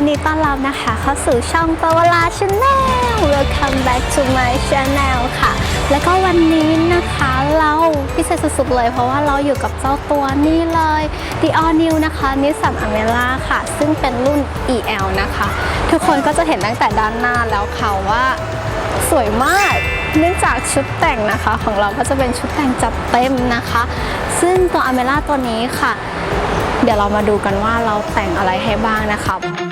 นดีต้อนรับนะคะเข้าสู่ช่องปวลาชาแนล Welcome back to my channel ค่ะ แล้วก็วันนี้นะคะเราพิเศษสุดๆเลย เพราะว่าเราอยู่กับเจ้าตัวนี้เลย The All New นะคะนิสสันอเมร่าค่ะ ซึ่งเป็นรุ่น EL นะคะ ทุกคนก็จะเห็นตั้งแต่ด้านหน้าแล้วค่ะว่าสวยมากเนื่องจากชุดแต่งนะคะของเราก็จะเป็นชุดแต่งจัดเต็มนะคะ ซึ่งตัวอเมร่าตัวนี้ค่ะ เดี๋ยวเรามาดูกันว่าเราแต่งอะไรให้บ้างนะคะ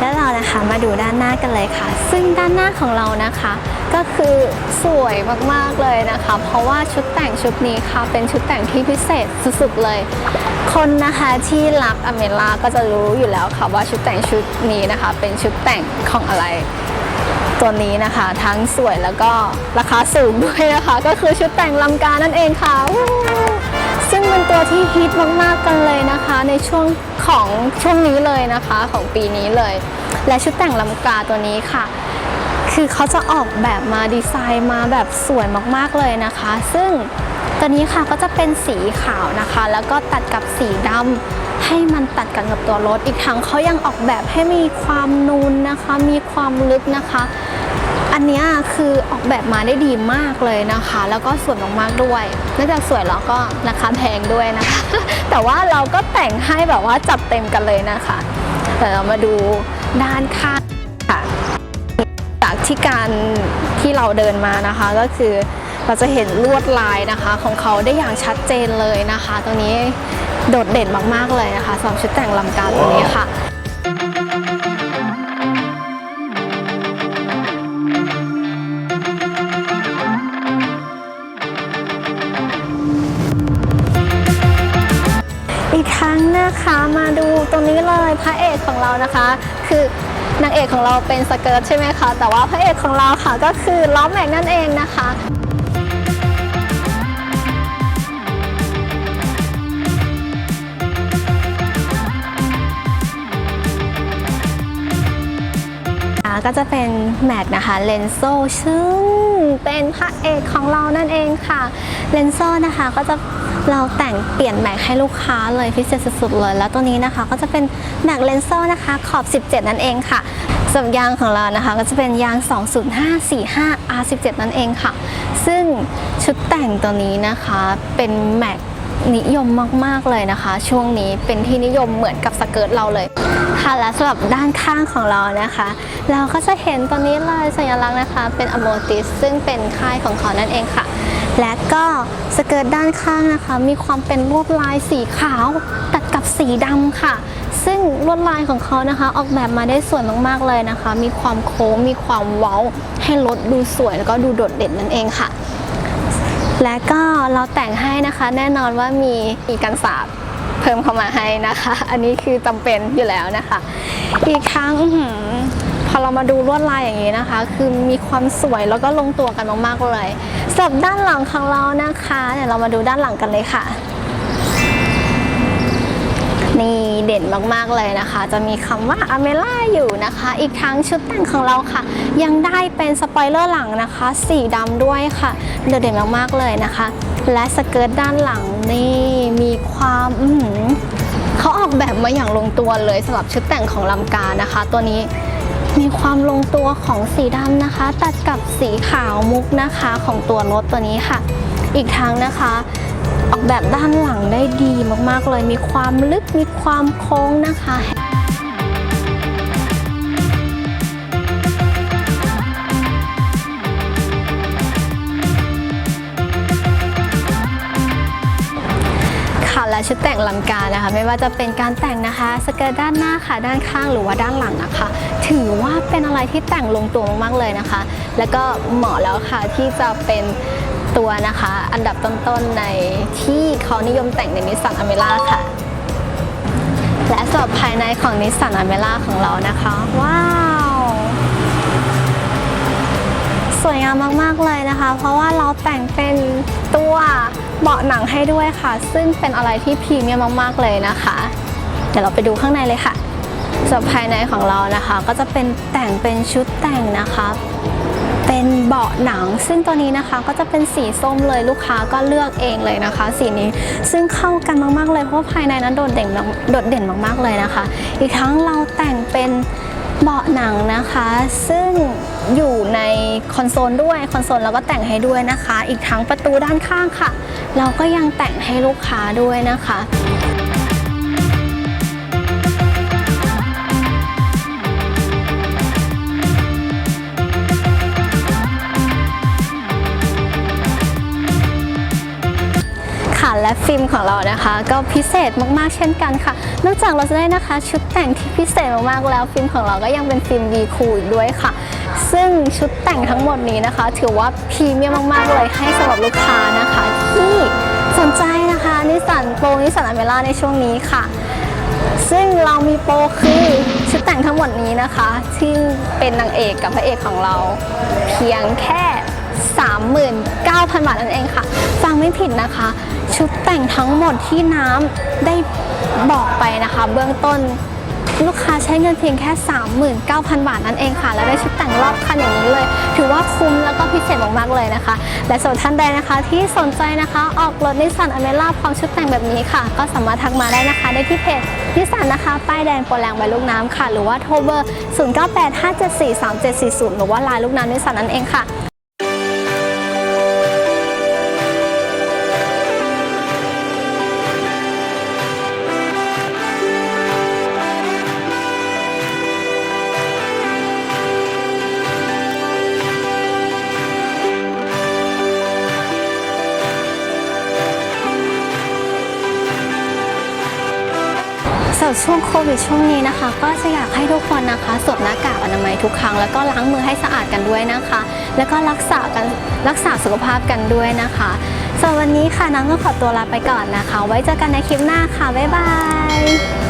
แล้วเรานะคะมาดูด้านหน้ากันเลยค่ะ ซึ่งด้านหน้าของเรานะคะ ก็คือสวยมากๆเลยนะคะ เพราะว่าชุดแต่งชุดนี้ค่ะ เป็นชุดแต่งที่พิเศษสุดๆเลย คนนะคะที่รักอเมล่าก็จะรู้อยู่แล้วค่ะว่าชุดแต่งชุดนี้นะคะ เป็นชุดแต่งของอะไรตัวนี้นะคะ ทั้งสวยแล้วก็ราคาสูงด้วยนะคะ ก็คือชุดแต่งลำกานั่นเองค่ะ ซึ่งเป็นตัวที่ฮิตมากๆกันเลยนะคะ ในช่วงของช่วงนี้เลยนะคะของปีนี้เลย และชุดแต่งลำกาตัวนี้ค่ะ คือเขาจะออกแบบมาดีไซน์มาแบบสวยมากๆเลยนะคะ ซึ่งตัวนี้ค่ะก็จะเป็นสีขาวนะคะ แล้วก็ตัดกับสีดำให้มันตัดกันกับตัวรถอีกทั้งเขายังออกแบบให้มีความนูนนะคะ มีความลึกนะคะ นนี้คือออกแบบมาได้ดีมากเลยนะคะ แล้วก็สวยมากๆด้วยนอกจากสวยแล้วก็ราคาแพงด้วยนะคะ แต่ว่าเราก็แต่งให้แบบว่าจัดเต็มกันเลยนะคะแต่เรามาดูด้านข้างค่ะจากที่การที่เราเดินมานะคะก็คือเราจะเห็นลวดลายนะคะของเขาได้อย่างชัดเจนเลยนะคะ ตัวนี้โดดเด่นมากๆเลยนะคะสำหรับชุดแต่งลำการตัวนี้ค่ะ ของเรานะคะ คือนางเอกของเราเป็นสเกิร์ตใช่ไหมคะ แต่ว่าพระเอกของเราค่ะก็คือล้อแม็กนั่นเองนะคะก็จะเป็นแม็กนะคะเลนโซซึ่งเป็นพระเอกของเรานั่นเองค่ะเลนโซนะคะก็จะ เราแต่งเปลี่ยนแม็กให้ลูกค้าเลยพิเศษสุดๆเลย แล้วตัวนี้นะคะก็จะเป็นแม็กเลนโซนะคะขอบ 17 นั่นเองค่ะส่วนยางของเรานะคะ ก็จะเป็นยาง 20545 R17 นั่นเองค่ะ ซึ่งชุดแต่งตัวนี้นะคะเป็นแม็กนิยมมากๆเลยนะคะ ช่วงนี้เป็นที่นิยมเหมือนกับสเกิร์ตเราเลยค่ะและสำหรับด้านข้างของเรานะคะ เราก็จะเห็นตัวนี้เลยสัญลักษณ์นะคะ เป็นอโมติสซึ่งเป็นค่ายของเขานั่นเองค่ะ และก็สเกิร์ตด้านข้างนะคะ มีความเป็นลวดลายสีขาวตัดกับสีดำค่ะ ซึ่งลวดลายของเขานะคะ ออกแบบมาได้สวยมากๆเลยนะคะ มีความโค้งมีความเว้า ให้รถดูสวยแล้วก็ดูโดดเด่นนั่นเองค่ะ และก็เราแต่งให้นะคะ แน่นอนว่ามีอีกันสาบเพิ่มเข้ามาให้นะคะ อันนี้คือจำเป็นอยู่แล้วนะคะ อีกครั้ง เรามาดูลวดลายอย่างนี้นะคะ คือมีความสวยแล้วก็ลงตัวกันมากๆเลยสำหรับด้านหลังของเรานะคะเดี๋ยวเรามาดูด้านหลังกันเลยค่ะ นี่เด่นมากๆเลยนะคะ จะมีคำว่าอเมล่าอยู่นะคะ อีกทั้งชุดแต่งของเราค่ะ ยังได้เป็นสปอยเลอร์หลังนะคะ สีดำด้วยค่ะเด่นมากๆเลยนะคะ และสเกิร์ตด้านหลังนี่มีความเขาออกแบบมาอย่างลงตัวเลยสำหรับชุดแต่งของลำกานะคะ ตัวนี้ มีความลงตัวของสีดำนะคะ ตัดกับสีขาวมุกนะคะของตัวรถตัวนี้ค่ะ อีกทั้งนะคะ ออกแบบด้านหลังได้ดีมากๆเลย มีความลึกมีความโค้งนะคะ ชุดแต่งลังการนะคะ ไม่ว่าจะเป็นการแต่งนะคะ สเกิร์ตด้านหน้าค่ะ ด้านข้างหรือว่าด้านหลังนะคะ ถือว่าเป็นอะไรที่แต่งลงตัวมากๆเลยนะคะ แล้วก็เหมาะแล้วค่ะที่จะเป็นตัวนะคะ อันดับต้นๆในที่เขานิยมแต่งในนิสสันอเมร่าค่ะ และสำหรับภายในของนิสสันอเมร่าของเรานะคะ ว้าว สวยงามมากๆเลยนะคะ เพราะว่าเราแต่งเป็นตัว เบาะหนังให้ด้วยค่ะ ซึ่งเป็นอะไรที่พรีเมียมมากๆเลยนะคะ เดี๋ยวเราไปดูข้างในเลยค่ะส่วนภายในของเรานะคะ ก็จะเป็นแต่งเป็นชุดแต่งนะคะ เป็นเบาะหนัง ซึ่งตัวนี้นะคะก็จะเป็นสีส้มเลยลูกค้าก็เลือกเองเลยนะคะ สีนี้ซึ่งเข้ากันมากๆเลยเพราะว่าภายในนั้นโดดเด่นโดดเด่นมากๆเลยนะคะ อีกทั้งเราแต่งเป็น เบาะหนังนะคะ ซึ่งอยู่ในคอนโซลด้วยคอนโซลเราก็แต่งให้ด้วยนะคะ อีกทั้งประตูด้านข้างค่ะ เราก็ยังแต่งให้ลูกค้าด้วยนะคะ ฟิล์มของเรานะคะ ก็พิเศษมากๆเช่นกันค่ะ นอกจากเราจะได้นะคะชุดแต่งที่พิเศษมากๆแล้วฟิล์มของเราก็ยังเป็นฟิล์ม V คูอีกด้วยค่ะ ซึ่งชุดแต่งทั้งหมดนี้นะคะ ถือว่าพรีเมียมมากๆเลยให้สำหรับลูกค้านะคะที่สนใจนะคะนิสสันโปรนิสสันอเมร่าในช่วงนี้ค่ะซึ่งเรามีโปรคือชุดแต่งทั้งหมดนี้นะคะที่เป็นนางเอกกับพระเอกของเรา เพียงแค่ 39,000 บาทนั่นเองค่ะ ฟังไม่ผิดนะคะ ชุดแต่งทั้งหมดที่น้ำได้บอกไปนะคะ เบื้องต้นลูกค้าใช้เงินเพียงแค่ 39,000 บาทนั่นเองค่ะ แล้วได้ชุดแต่งรอบคันอย่างนี้เลย ถือว่าคุ้มแล้วก็พิเศษมากๆเลยนะคะ และส่วนท่านใดนะคะ ที่สนใจนะคะออกรถนิสสันอเมร่าพร้อมชุดแต่งแบบนี้ค่ะ ก็สามารถทักมาได้นะคะ ได้ที่เพจนิสสันนะคะ ป้ายแดงโปรแรงใบลูกน้ำค่ะ หรือว่าโทรเบอร์ 0985743740 หรือว่าไลน์ลูกน้ำนิสสันนั่นเองค่ะ ดช่วงโควิดช่วงนี้นะคะ ก็จะอยากให้ทุกคนนะคะสวมหน้ากากอนามัยทุกครั้ง แล้วก็ล้างมือให้สะอาดกันด้วยนะคะ แล้วก็รักษากันรักษาสุขภาพกันด้วยนะคะสำหรับวันนี้ค่ะน้องก็ขอตัวลาไปก่อนนะคะ ไว้เจอกันในคลิปหน้าค่ะบ๊ายบาย